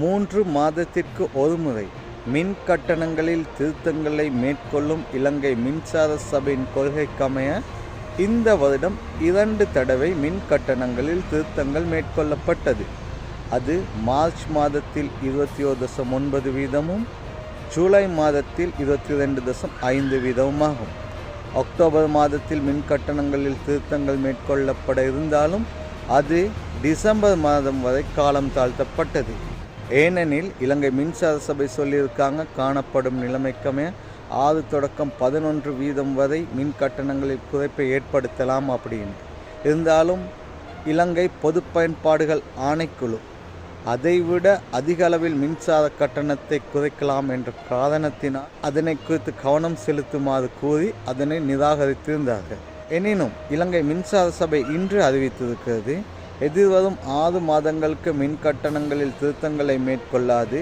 மூன்று மாதத்திற்கு ஒருமுறை மின் கட்டணங்களில் திருத்தங்களை மேற்கொள்ளும் இலங்கை மின்சார சபையின் கொள்கைக்கமைய இந்த வருடம் இரண்டு தடவை மின் கட்டணங்களில் திருத்தங்கள் மேற்கொள்ளப்பட்டது. அது மார்ச் மாதத்தில் இருபத்தி ஒரு தசம் ஒன்பது வீதமும் ஜூலை மாதத்தில் இருபத்தி ரெண்டு தசம் ஐந்து வீதமுமாகும். அக்டோபர் மாதத்தில் மின் கட்டணங்களில் திருத்தங்கள் மேற்கொள்ளப்பட இருந்தாலும் அது டிசம்பர் மாதம் வரை காலம் தாழ்த்தப்பட்டது. ஏனெனில் இலங்கை மின்சார சபை சொல்லியிருக்காங்க காணப்படும் நிலைமைக்கமே ஆறு தொடக்கம் பதினொன்று வீதம் வரை மின் கட்டணங்களில் குறைப்பை ஏற்படுத்தலாம் அப்படின்னு இருந்தாலும் இலங்கை பொது பயன்பாடுகள் ஆணைக்குழு அதைவிட அதிக அளவில் மின்சார கட்டணத்தை குறைக்கலாம் என்ற காரணத்தினால் அதனை குறித்து கவனம் செலுத்துமாறு கூறி அதனை நிராகரித்திருந்தார்கள். எனினும் இலங்கை மின்சார சபை இன்று அறிவித்திருக்கிறது எதிர்வரும் ஆறு மாதங்களுக்கு மின் கட்டணங்களில் திருத்தங்களை மேற்கொள்ளாது.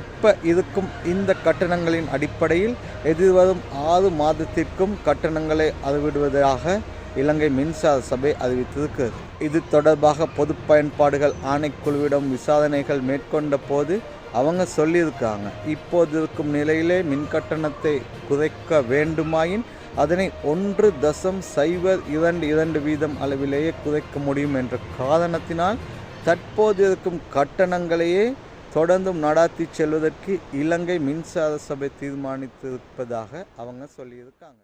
இப்போ இருக்கும் இந்த கட்டணங்களின் அடிப்படையில் எதிர்வரும் ஆறு மாதத்திற்கும் கட்டணங்களை அளவிடுவதாக இலங்கை மின்சார சபை அறிவித்திருக்கிறது இது தொடர்பாக பொது பயன்பாடுகள் ஆணைக்குழுவிடம் விசாரணைகள் மேற்கொண்ட போது அவங்க சொல்லியிருக்காங்க. இப்போது இருக்கும் நிலையிலே மின் கட்டணத்தை குறைக்க வேண்டுமாயின் அதனை ஒன்று தசம் சைபர் இரண்டு இரண்டு வீதம் அளவிலேயே குறைக்க முடியும் என்ற காரணத்தினால் தற்போது இருக்கும் கட்டணங்களையே தொடர்ந்தும் நடாத்தி செல்வதற்கு இலங்கை மின்சார சபை தீர்மானித்திருப்பதாக அவங்க சொல்லியிருக்காங்க.